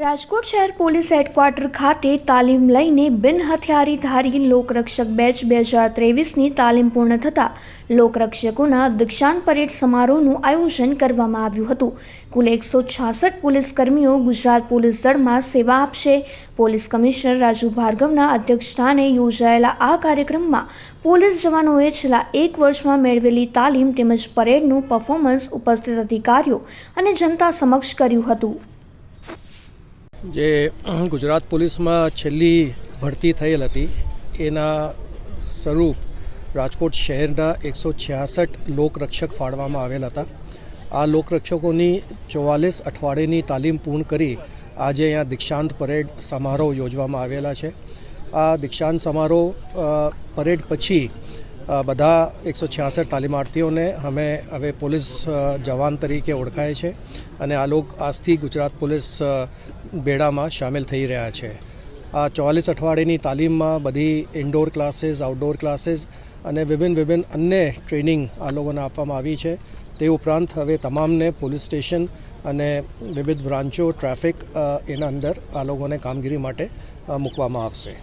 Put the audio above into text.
રાજકોટ શહેર police headquarter ખાતે તાલીમ લઈને બિન હથિયારીધારી લોકરક્ષક બેચ બે હજાર ત્રેવીસની તાલીમ પૂર્ણ થતાં લોકરક્ષકોના દીક્ષાંત પરેડ સમારોહનું આયોજન કરવામાં આવ્યું હતું. કુલ એકસો છાસઠ પોલીસ કર્મીઓ ગુજરાત પોલીસ દળમાં સેવા આપશે. પોલીસ કમિશનર રાજુ ભાર્ગવના અધ્યક્ષસ્થાને યોજાયેલા આ કાર્યક્રમમાં પોલીસ જવાનોએ છેલ્લા એક વર્ષમાં મેળવેલી તાલીમ તેમજ પરેડનું પરફોર્મન્સ ઉપસ્થિત અધિકારીઓ અને જનતા સમક્ષ કર્યું હતું. જે ગુજરાત પોલીસમાં છેલ્લી ભરતી થયેલ હતી, એના સ્વરૂપ રાજકોટ શહેરના એકસો છ્યાસઠ લોકરક્ષક ફાળવામાં આવેલ હતા. આ લોકરક્ષકોની ચોવાલીસ અઠવાડિયેની તાલીમ પૂર્ણ કરી આજે અહીંયા દીક્ષાંત પરેડ સમારોહ યોજવામાં આવેલા છે. આ દીક્ષાંત સમારોહ પરેડ પછી બધા એકસો છ્યાસઠ તાલીમાર્થીઓને અમે હવે પોલીસ જવાન તરીકે ઓળખાય છે અને આ લોકો આજથી ગુજરાત પોલીસ બેડામાં સામેલ થઈ રહ્યા છે. આ ચોવાલીસ અઠવાડિયેની તાલીમમાં બધી ઇન્ડોર ક્લાસીસ આઉટડોર ક્લાસીસ અને વિભિન્ન વિભિન્ન અન્ય ટ્રેનિંગ આ લોકોને આપવામાં આવી છે. તે ઉપરાંત હવે તમામને પોલીસ સ્ટેશન અને વિવિધ બ્રાન્ચો, ટ્રાફિક એના અંદર આ લોકોને કામગીરી માટે મૂકવામાં આવશે.